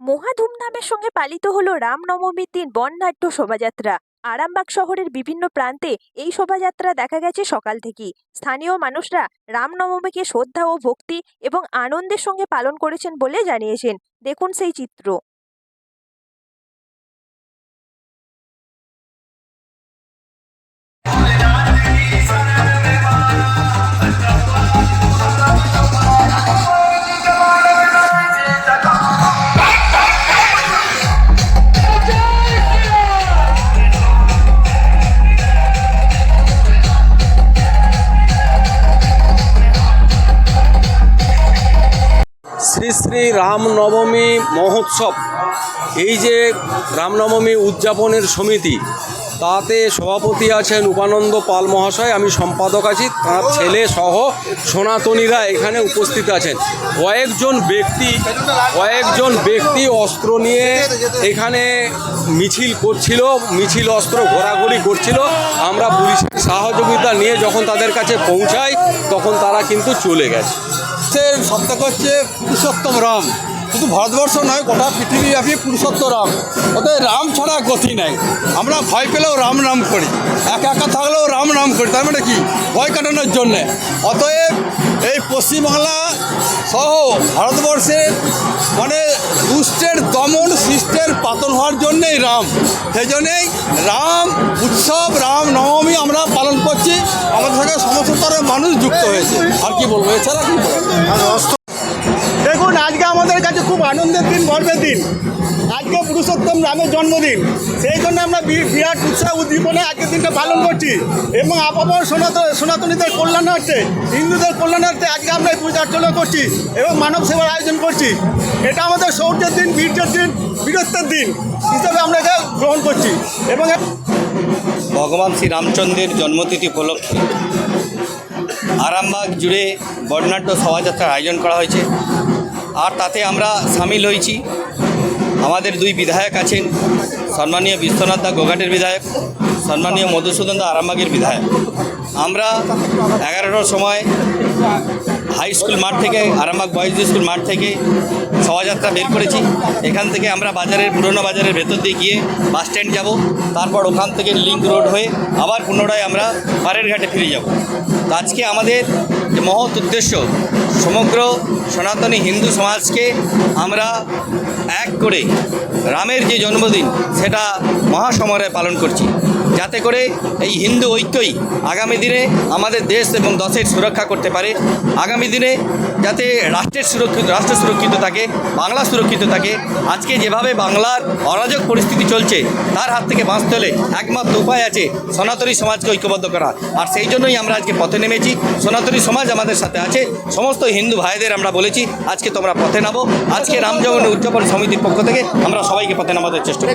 মহা ধুমধামের সঙ্গে পালিত হল রামনবমীর দিন বর্ণাঢ্য শোভাযাত্রা। আরামবাগ শহরের বিভিন্ন প্রান্তে এই শোভাযাত্রা দেখা গেছে সকাল থেকেই। স্থানীয় মানুষরা রামনবমীকে শ্রদ্ধা ও ভক্তি এবং আনন্দের সঙ্গে পালন করেছেন বলে জানিয়েছেন। দেখুন সেই চিত্র। শ্রী শ্রী রামনবমী মহোৎসব, এই যে রামনবমী উদযাপনের সমিতি, তাতে সভাপতি আছেন উপানন্দ পাল মহাশয়, আমি সম্পাদক আছি, তার ছেলে সহ সনাতনীরা এখানে উপস্থিত আছেন। কয়েকজন ব্যক্তি কয়েকজন ব্যক্তি অস্ত্র নিয়ে এখানে মিছিল করছিল, মিছিল অস্ত্র ঘোরাঘুরি করছিল। আমরা পুলিশের সহযোগিতা নিয়ে যখন তাদের কাছে পৌঁছাই, তখন তারা কিন্তু চলে গেছে। ভারতের সপ্তাহ হচ্ছে পুরুষোত্তম রাম। শুধু ভারতবর্ষ নয়, গোটা পৃথিবীব্যাপী পুরুষোত্তম রাম। ওদের রাম ছাড়া গতি নাই। আমরা ভয় পেলেও রাম নাম করি। একা একা থাকলেও রাম নাম করি। তার মানে কি? ভয় কাটানোর জন্যে। অতএব এই পশ্চিমবাংলা সহ ভারতবর্ষের মানে দুষ্টের দমন, সৃষ্টের পাতন হওয়ার জন্যেই রাম। সেই জন্যেই রাম উৎসব, রাম নবমী আমরা পালন করছি। আমাদের মানুষ যুক্ত হয়েছে। আর কি বলব এছাড়া কি বলব? দেখুন আজকে আমাদের কাছে খুব আনন্দের দিন গর্বের দিন। আজকে পুরুষোত্তম রামের জন্মদিন। সেই জন্য আমরা বিরাট উৎসাহ উদ্দীপনে আজকের দিনটা পালন করছি। এবং আপামর সনাতন সনাতনীদের কল্যাণার্থে হিন্দুদের কল্যাণার্থে আজকে আমরা এই পূজা অর্চনা করছি এবং মানব সেবার আয়োজন করছি। এটা আমাদের শৌর্যের দিন বীর্যের দিন বীরত্বের দিন হিসাবে আমরা এটা গ্রহণ করছি। এবং ভগবান শ্রী রামচন্দ্রের জন্মতিথি উপলক্ষে আরামবাগ জুড়ে বর্ণাঢ্য শোভাযাত্রার আয়োজন করা হয়েছে। আর তাতে আমরা সামিল হয়েছি। আমাদের দুই বিধায়ক আছেন, সম্মানীয় বিশ্বনাথ দা গোঘাটের বিধায়ক, সম্মানীয় মধুসূদন দা আরামবাগের বিধায়ক। আমরা এগারোটার সময় হাই স্কুল মাঠ থেকে, আরামবাগ বয়েজ স্কুল মাঠ থেকে শোভাযাত্রা বের করেছি। এখান থেকে আমরা বাজারের, পুরনো বাজারের ভেতর দিয়ে গিয়ে বাস স্ট্যান্ড যাব। তারপর ওখান থেকে লিঙ্ক রোড হয়ে আবার পুনরায় আমরা পাড়ের ঘাটে ফিরে যাব। আজকে আমাদের যে মহৎ উদ্দেশ্য, সমগ্র সনাতনী হিন্দু সমাজকে আমরা এক করে রামের যে জন্মদিন, সেটা মহাসমরে পালন করছি। যাতে করে এই হিন্দু ঐক্যই আগামী দিনে আমাদের দেশ এবং দশের সুরক্ষা করতে পারে। আগামী দিনে যাতে রাষ্ট্রের সুরক্ষিত রাষ্ট্র সুরক্ষিত থাকে, বাংলা সুরক্ষিত থাকে, আজকে যেভাবে বাংলার অরাজক পরিস্থিতি চলছে, তার হাত থেকে বাঁচতে হলে একমাত্র উপায় আছে সনাতনী সমাজকে ঐক্যবদ্ধ করা। আর সেই জন্যই আমরা আজকে পথে নেমেছি। সনাতনী সমাজ আমাদের সাথে আছে। সমস্ত হিন্দু ভাইদের আমরা বলেছি, আজকে তোমরা পথে নামো। আজকে রামজগন উদযাপন সমিতির পক্ষ থেকে আমরা সবাইকে পথে নামাতে চেষ্টা করি